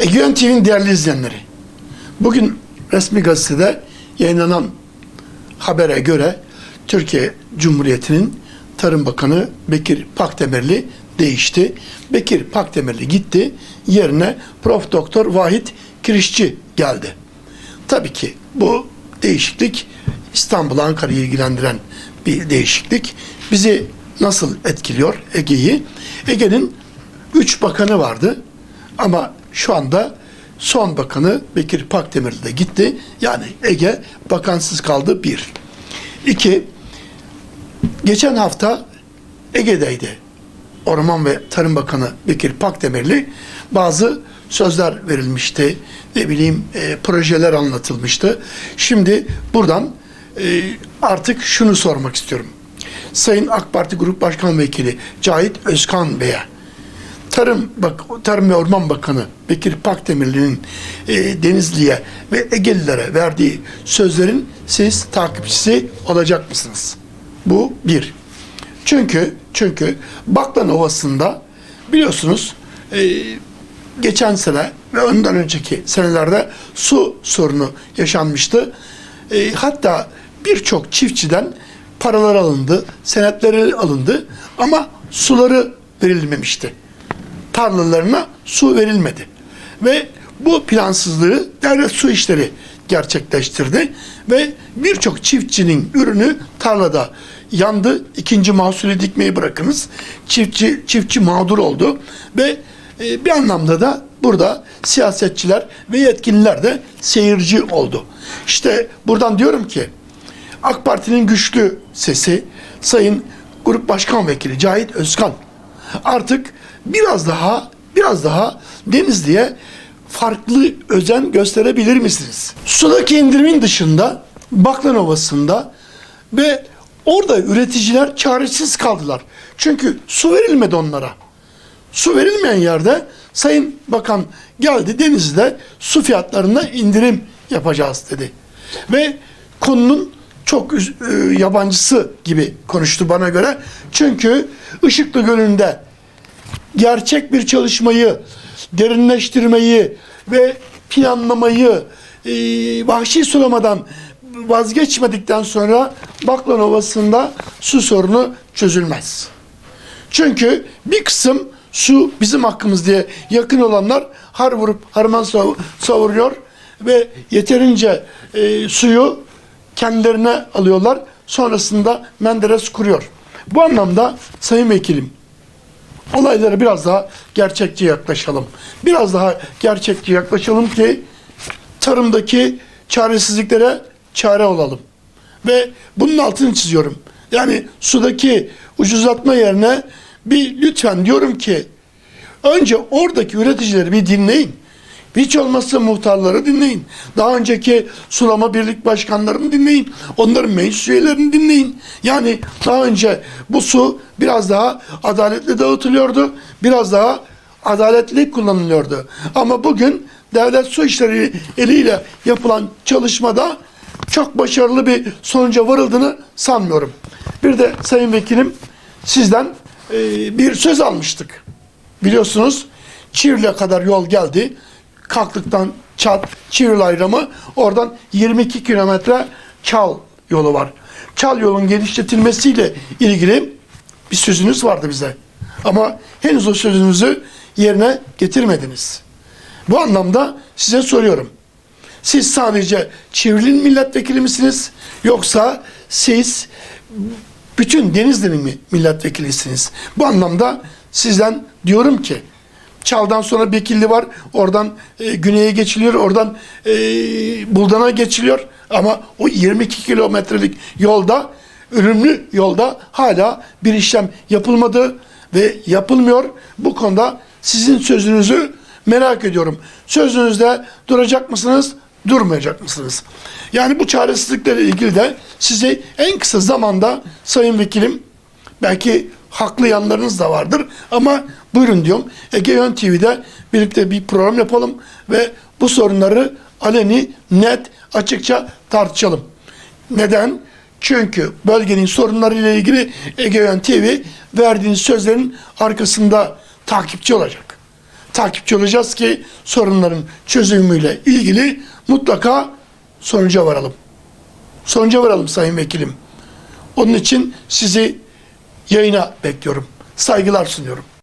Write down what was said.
Egeon TV'nin değerli izleyenleri, bugün resmi gazetede yayınlanan habere göre Türkiye Cumhuriyeti'nin Tarım Bakanı Bekir Pakdemirli değişti. Bekir Pakdemirli gitti. Yerine Prof. Doktor Vahit Kirişçi geldi. Tabii ki bu değişiklik İstanbul, Ankara'yı ilgilendiren bir değişiklik. Bizi nasıl etkiliyor Ege'yi? Ege'nin üç bakanı vardı ama şu anda son bakanı Bekir Pakdemirli de gitti. Yani Ege bakansız kaldı bir. İki, geçen hafta Ege'deydi. Orman ve Tarım Bakanı Bekir Pakdemirli bazı sözler verilmişti. Ne bileyim e, projeler anlatılmıştı. Şimdi buradan e, artık şunu sormak istiyorum. Sayın AK Parti Grup Başkan Vekili Cahit Özkan Bey'e Tarım bak Tarım ve Orman Bakanı Bekir Pakdemirli'nin e, Denizli'ye ve Egelilere verdiği sözlerin siz takipçisi olacak mısınız? Bu bir. Çünkü çünkü Baklan Ovası'nda biliyorsunuz e, geçen sene ve ondan önceki senelerde su sorunu yaşanmıştı. E, hatta birçok çiftçiden paralar alındı, senetleri alındı ama suları verilmemişti tarlalarına su verilmedi. Ve bu plansızlığı devlet su işleri gerçekleştirdi ve birçok çiftçinin ürünü tarlada yandı. İkinci mahsulü dikmeyi bırakınız. Çiftçi çiftçi mağdur oldu ve e, bir anlamda da burada siyasetçiler ve yetkililer de seyirci oldu. İşte buradan diyorum ki AK Parti'nin güçlü sesi Sayın Grup Başkan Vekili Cahit Özkan artık biraz daha biraz daha Denizli'ye farklı özen gösterebilir misiniz? Sudaki indirimin dışında Baklan Ovası'nda ve orada üreticiler çaresiz kaldılar. Çünkü su verilmedi onlara. Su verilmeyen yerde Sayın Bakan geldi Denizli'de su fiyatlarına indirim yapacağız dedi. Ve konunun çok e, yabancısı gibi konuştu bana göre. Çünkü Işıklı Gölü'nde gerçek bir çalışmayı, derinleştirmeyi ve planlamayı e, vahşi sulamadan vazgeçmedikten sonra Baklan Ovası'nda su sorunu çözülmez. Çünkü bir kısım su bizim hakkımız diye yakın olanlar har vurup harman sav- savuruyor ve yeterince e, suyu kendilerine alıyorlar. Sonrasında Menderes kuruyor. Bu anlamda Sayın Vekilim olaylara biraz daha gerçekçi yaklaşalım. Biraz daha gerçekçi yaklaşalım ki tarımdaki çaresizliklere çare olalım. Ve bunun altını çiziyorum. Yani sudaki ucuzlatma yerine bir lütfen diyorum ki önce oradaki üreticileri bir dinleyin. Hiç olmazsa muhtarları dinleyin. Daha önceki sulama birlik başkanlarını dinleyin. Onların meclis üyelerini dinleyin. Yani daha önce bu su biraz daha adaletli dağıtılıyordu. Biraz daha adaletli kullanılıyordu. Ama bugün devlet su işleri eliyle yapılan çalışmada çok başarılı bir sonuca varıldığını sanmıyorum. Bir de Sayın Vekilim sizden e, bir söz almıştık. Biliyorsunuz Çivril'e kadar yol geldi. Kalktıktan Çat, Çivril ayrımı oradan 22 kilometre Çal yolu var. Çal yolun genişletilmesiyle ilgili bir sözünüz vardı bize. Ama henüz o sözünüzü yerine getirmediniz. Bu anlamda size soruyorum. Siz sadece Çivril'in milletvekili misiniz? Yoksa siz bütün Denizli'nin mi milletvekilisiniz? Bu anlamda sizden diyorum ki Çal'dan sonra Bekilli var. Oradan e, güneye geçiliyor. Oradan e, Buldan'a geçiliyor. Ama o 22 kilometrelik yolda, ölümlü yolda hala bir işlem yapılmadı ve yapılmıyor. Bu konuda sizin sözünüzü merak ediyorum. Sözünüzde duracak mısınız? Durmayacak mısınız? Yani bu çaresizliklerle ilgili de sizi en kısa zamanda Sayın Vekilim belki haklı yanlarınız da vardır ama buyurun diyorum. Egeon TV'de birlikte bir program yapalım ve bu sorunları aleni, net, açıkça tartışalım. Neden? Çünkü bölgenin sorunlarıyla ilgili Egeon TV verdiğiniz sözlerin arkasında takipçi olacak. takipçi olacağız ki sorunların çözümüyle ilgili mutlaka sonuca varalım. Sonuca varalım Sayın Vekilim. Onun için sizi yayına bekliyorum. Saygılar sunuyorum.